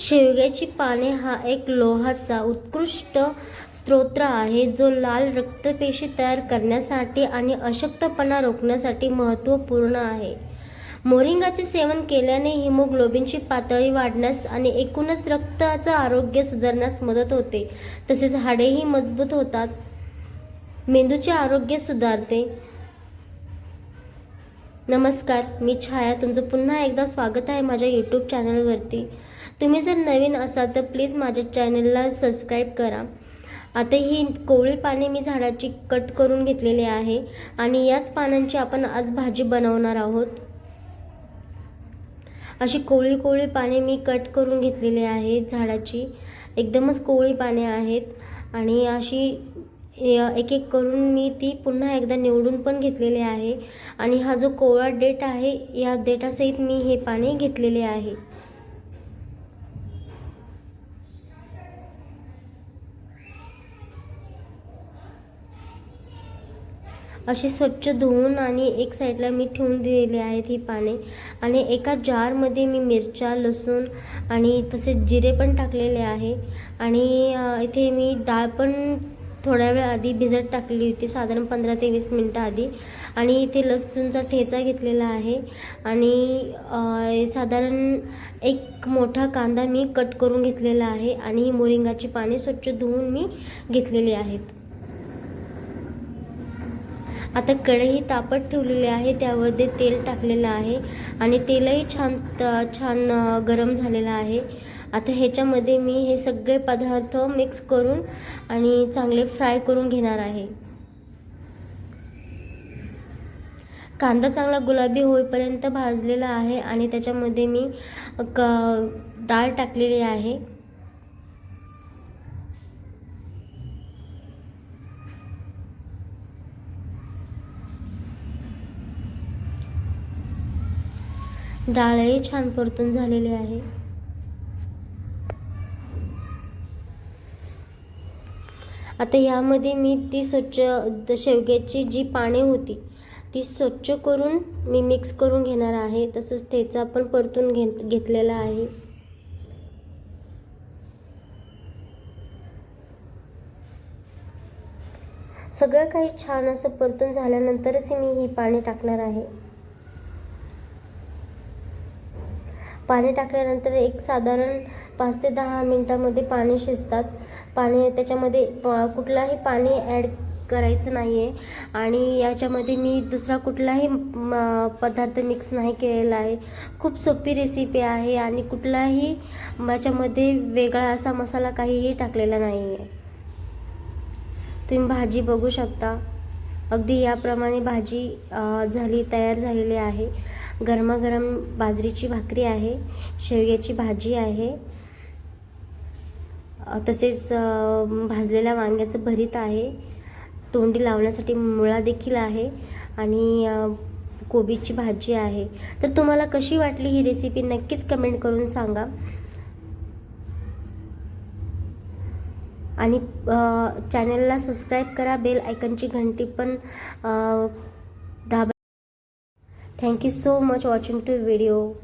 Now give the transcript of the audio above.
शेवग्याची पाने हा एक लोहाचा उत्कृष्ट स्तोत्र आहे जो लाल रक्तपेशी तयार करण्यासाठी आणि अशक्तपणा रोखण्यासाठी महत्त्वपूर्ण आहे. मोरिंगाचे सेवन केल्याने हिमोग्लोबिनची पातळी वाढण्यास आणि एकूणच रक्ताचं आरोग्य सुधारण्यास मदत होते. तसेच हाडेही मजबूत होतात. मेंदूचे आरोग्य सुधारते. नमस्कार मी छाया. तुमचं पुन्हा एकदा स्वागत आहे माझ्या यूट्यूब चॅनलवरती तुम्ही जर नवीन असाल तर प्लीज माझ्या चॅनलला सबस्क्राईब करा. आता ही कोवळी पाने मी झाडाची कट करून घेतलेली आहे आणि याच पानांची आपण आज भाजी बनवणार आहोत. अशी कोवळी कोवळी पाने मी कट करून घेतलेली आहेत झाडाची. एकदमच कोवळी पाने आहेत आणि अशी एक एक करून मी ती पुन्हा एकदा निवडून पण घेतलेली आहे. आणि हा जो कोवळा डेट आहे या डेटासहित मी हे पाने घेतलेले आहे. अशी स्वच्छ धुवून आणि एक साईडला मी ठेवून दिलेली आहेत ही पाने. आणि एका जारमध्ये मी मिरच्या लसूण आणि तसेच जिरे पण टाकलेले आहे. आणि इथे मी डाळ पण थोड्या वेळ आधी भिजत टाकली होती साधारण पंधरा ते वीस मिनटं आधी. आणि इथे लसूणचा ठेचा घेतलेला आहे. आणि साधारण एक मोठा कांदा मी कट करून घेतलेला आहे. आणि ही मोरिंगाची पाने स्वच्छ धुवून मी घेतलेली आहेत. आता कढई तापत ठेवलेली आहे. त्यामध्ये तेल टाकलेलं आहे. आणि तेलही छान त- छान गरम झालेलं आहे. आता ह्याच्यामध्ये मी हे सगळे पदार्थ मिक्स करून आणि चांगले फ्राय करून घेणार आहे. कांदा चांगला गुलाबी होईपर्यंत भाजलेला आहे आणि त्याच्यामध्ये मी क डाळ टाकलेली आहे. डाळही छान परतून झालेली आहे. आता यामध्ये मी ती स्वच्छ शेवग्याची जी पाने होती ती स्वच्छ करून मी मिक्स करून घेणार आहे. तसंच ठेचा पण परतून घेत घेतलेला आहे. सगळं काही छान असं परतून झाल्यानंतरच मी ही पाने टाकणार आहे. पाणी टाकल्यानंतर एक साधारण पाच ते दहा मिनटामध्ये पाणी शिजतात. पाणी त्याच्यामध्ये प- कुठलाही पाणी ॲड करायचं नाही आहे आणि याच्यामध्ये मी दुसरा कुठलाही म, पदार्थ मिक्स नाही केलेला आहे. खूप सोपी रेसिपी आहे आणि कुठलाही याच्यामध्ये वेगळा असा मसाला काहीही टाकलेला नाही आहे तुम्ही भाजी बघू शकता. अगदी याप्रमाणे भाजी झाली तयार झालेली आहे. गरमागरम बाजरीची भाकरी आहे शेवग्याची भाजी आहे तसेच भाजलेल्या वांग्याचं भरीत आहे तोंडी लावण्यासाठी मुळा देखील आहे आणि कोबीची भाजी आहे. तर तुम्हाला कशी वाटली ही रेसिपी नक्कीच कमेंट करून सांगा. आणि चॅनलला सबस्क्राईब करा बेल आयकनची घंटी पण दाबा Thank you so much for watching the video.